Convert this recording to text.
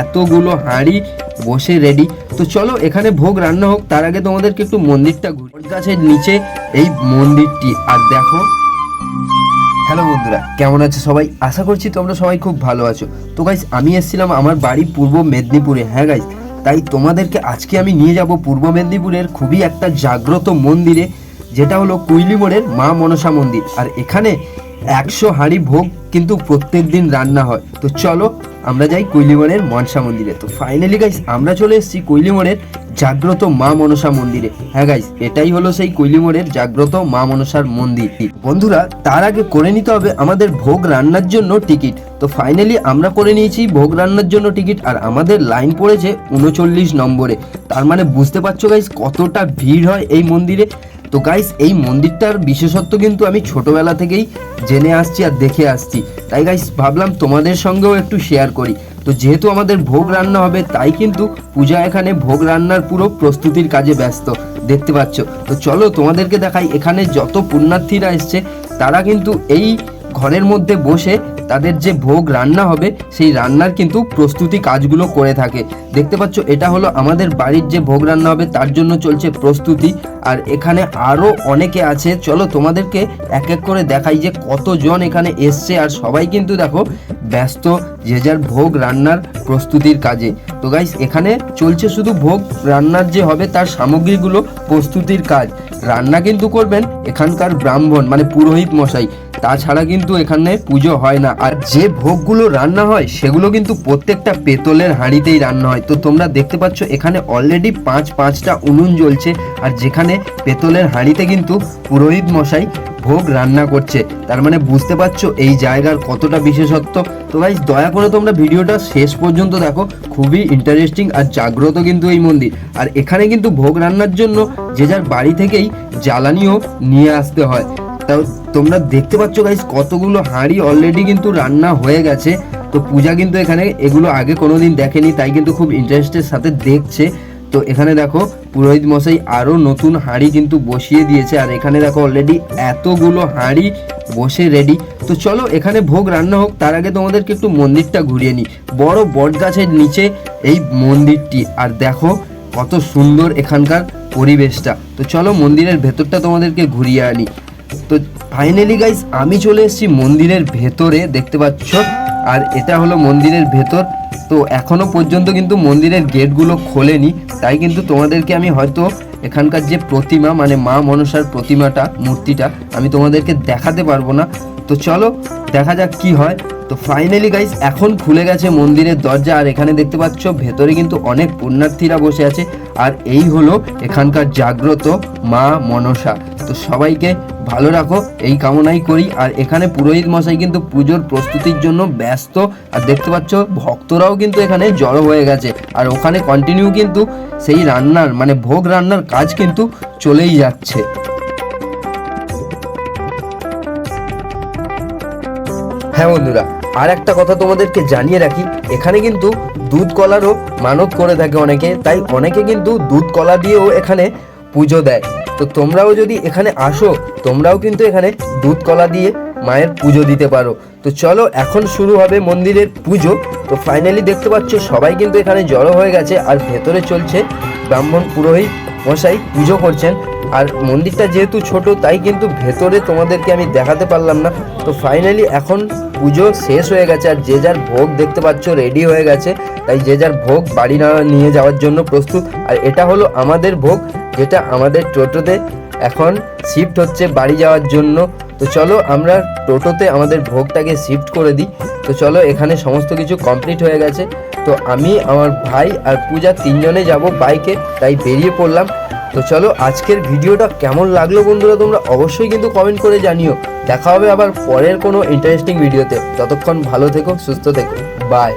এতগুলো হাঁড়ি বসে রেডি তো চলো, এখানে ভোগ রান্না হোক, তার আগে তোমাদেরকে একটু মন্দিরটা ঘুরি গাছের নিচে এই মন্দিরটি। আর দেখো হ্যালো বন্ধুরা, কেমন আছো সবাই? আশা করছি তোমরা সবাই খুব ভালো আছো। তো গাইস আমি এসেছিলাম আমার বাড়ি পূর্ব মেদিনীপুরে হ্যাঁ গাইস তাই তোমাদেরকে আজকে আমি নিয়ে যাব পূর্ব মেদিনীপুরের খুবই একটা জাগ্রত মন্দিরে, যেটা হলো কুইলি মোড়ের মা মনসা মন্দির। আর এখানে একশো হাঁড়ি ভোগ কিন্তু প্রত্যেক দিন রান্না হয়। তো চলো আমরা যাই কৈলিমনের মনসা মন্দিরে। তো ফাইনালি গাইস আমরা চলে এসেছি কৈলিমনের জাগ্রত মা মনসা মন্দিরে। হ্যাঁ গাইস এটাই হলো সেই কৈলিমনের জাগ্রত মা মনসার মন্দির। বন্ধুরা, তার আগে করে নিতে হবে আমাদের ভোগ রান্নার জন্য টিকিট। তো ফাইনালি আমরা করে নিয়েছি ভোগ রান্নার জন্য টিকিট, আর আমাদের লাইন পড়েছে উনচল্লিশ নম্বরে। তার মানে বুঝতে পারছ গাইস কতটা ভিড় হয় এই মন্দিরে? তো গাইস এই মন্দিরটার বিশেষত্ব কিন্তু আমি ছোটবেলা থেকেই জেনে আসছি আর দেখে আসছি। তাই গাইস ভাবলাম তোমাদের সঙ্গেও একটু শেয়ার করি। তো যেহেতু আমাদের ভোগ রান্না হবে, তাই কিন্তু পূজা এখানে ভোগ রান্নার পুরো প্রস্তুতির কাজে ব্যস্ত। দেখতে পাচ্ছ? তো চলো তোমাদেরকে দেখাই, এখানে যত পুণ্যার্থীরা এসছে, তারা কিন্তু এই ঘরের মধ্যে বসে তাদের যে ভোগ রান্না হবে, সেই রান্নার কিন্তু প্রস্তুতি কাজগুলো করে থাকে। দেখতে পাচ্ছ, এটা হলো আমাদের বাড়ির যে ভোগ রান্না হবে, তার জন্য চলছে প্রস্তুতি। আর এখানে আরও অনেকে আছে। চলো তোমাদেরকে এক এক করে দেখাই যে কতজন এখানে এসছে। আর সবাই কিন্তু দেখো, ব্যস্ত যে যার ভোগ রান্নার প্রস্তুতির কাজে। তো গাইস এখানে চলছে শুধু ভোগ রান্নার যে হবে, তার সামগ্রীগুলো প্রস্তুতির কাজ। রান্না কিন্তু করবেন এখানকার ব্রাহ্মণ মানে পুরোহিত মশাই। তাছাড়া কিন্তু এখানে পুজো হয় না। আর যে ভোগগুলো রান্না হয়, সেগুলো কিন্তু প্রত্যেকটা পেতলের হাঁড়িতেই রান্না হয়। তো তোমরা দেখতে পাচ্ছ, এখানে অলরেডি পাঁচ, পাঁচটা উনুন জ্বলছে। আর যেখানে পেতলের হাঁড়িতে কিন্তু পুরোহিত মশাই ভোগ রান্না করছে। তার মানে বুঝতে পারছ, এই জায়গার কতটা বিশেষত্ব। তো ভাই দয়া করে তোমরা ভিডিওটা শেষ পর্যন্ত দেখো। খুবই ইন্টারেস্টিং আর জাগ্রত কিন্তু এই মন্দির। আর এখানে কিন্তু ভোগ রান্নার জন্য যে যার বাড়ি থেকেই জ্বালানিও নিয়ে আসতে হয়। তোমরা দেখতে পাচ্ছ গাইজ কতগুলো হাঁড়ি অলরেডি কিন্তু রান্না হয়ে গেছে। তো পূজা কিন্তু এখানে এগুলো আগে কোনোদিন দেখেনি, তাই কিন্তু খুব ইন্টারেস্টের সাথে দেখছে। তো এখানে দেখো, পুরোহিত মশাই আরও নতুন হাঁড়ি কিন্তু বসিয়ে দিয়েছে। আর এখানে দেখো অলরেডি এতগুলো হাঁড়ি বসে রেডি তো চলো এখানে ভোগ রান্না হোক, তার আগে তোমাদেরকে একটু মন্দিরটা ঘুরিয়ে নিই। বড় বট গাছের নিচে এই মন্দিরটি। আর দেখো কত সুন্দর এখানকার পরিবেশটা। তো চলো মন্দিরের ভেতরটা তোমাদেরকে ঘুরিয়ে আনি। তো ফাইনালি গাইস আমি চলে এসেছি মন্দিরের ভেতরে, দেখতে পাচ্ছ? আর এটা হলো মন্দিরের ভেতর। তো এখনও পর্যন্ত কিন্তু মন্দিরের গেটগুলো খোলেনি। তাই কিন্তু তোমাদেরকে আমি হয়তো এখানকার যে প্রতিমা মানে মা মনসার প্রতিমাটা, মূর্তিটা, আমি তোমাদেরকে দেখাতে পারব না। তো চলো, দেখা যাক কি হয়। তো ফাইনালি গাইস এখন খুলে গেছে মন্দিরের দরজা, আর এখানে দেখতে পাচ্ছ ভেতরে কিন্তু অনেক পুণ্যার্থীরা বসে আছে, আর এই হলো এখানকার জাগ্রত মা মনসা। তো সবাইকে ভালো রাখো, এই কামনাই করি, আর এখানে পুরোহিত মশাই কিন্তু পুজোর প্রস্তুতির জন্য ব্যস্ত, আর দেখতে পাচ্ছ ভক্তরাও কিন্তু এখানে জড়ো হয়ে গেছে, আর ওখানে কন্টিনিউ কিন্তু সেই রান্নার মানে ভোগ রান্নার কাজ কিন্তু চলেই যাচ্ছে। হ্যাঁ বন্ধুরা আর একটা কথা তোমাদেরকে জানিয়ে রাখি, এখানে কিন্তু দুধ কলারও মানত করে থাকে অনেকে, তাই অনেকে কিন্তু দুধ কলা দিয়েও এখানে পুজো দেয়। তো তোমরাও যদি এখানে আসো, তোমরাও কিন্তু এখানে দুধ কলা দিয়ে মায়ের পুজো দিতে পারো। তো চলো, এখন শুরু হবে মন্দিরের পুজো। তো ফাইনালি দেখতে পাচ্ছ, সবাই কিন্তু এখানে জড়ো হয়ে গেছে, আর ভেতরে চলছে ব্রাহ্মণ পুরোহিত মশাই, পুজো করছেন। আর মন্দিরটা যেহেতু ছোট, তাই কিন্তু ভেতরে তোমাদেরকে আমি দেখাতে পারলাম না। তো ফাইনালি এখন পুজো শেষ হয়ে গেছে, আর যে যার ভোগ দেখতে পাচ্ছ রেডি হয়ে গেছে। তাই যে যার ভোগ বাড়ি নিয়ে যাওয়ার জন্য প্রস্তুত। আর এটা হলো আমাদের ভোগ, যেটা আমাদের টোটোতে এখন শিফট হচ্ছে বাড়ি যাওয়ার জন্য। তো চলো আমরা টোটোতে আমাদের ভোগটাকে শিফট করে দিই। তো চলো এখানে সমস্ত কিছু কমপ্লিট হয়ে গেছে। তো আমি, আমার ভাই আর পূজা তিনজনে যাব বাইকে তাই বেরিয়ে পড়লাম। তো চলো আজকের ভিডিওটা কেমন লাগল বন্ধুরা তোমরা অবশ্যই কিন্তু কমেন্ট করে জানিও। দেখা হবে আবার পরের কোনো ইন্টারেস্টিং ভিডিওতে ততক্ষণ ভালো থেকো, সুস্থ থেকো। বাই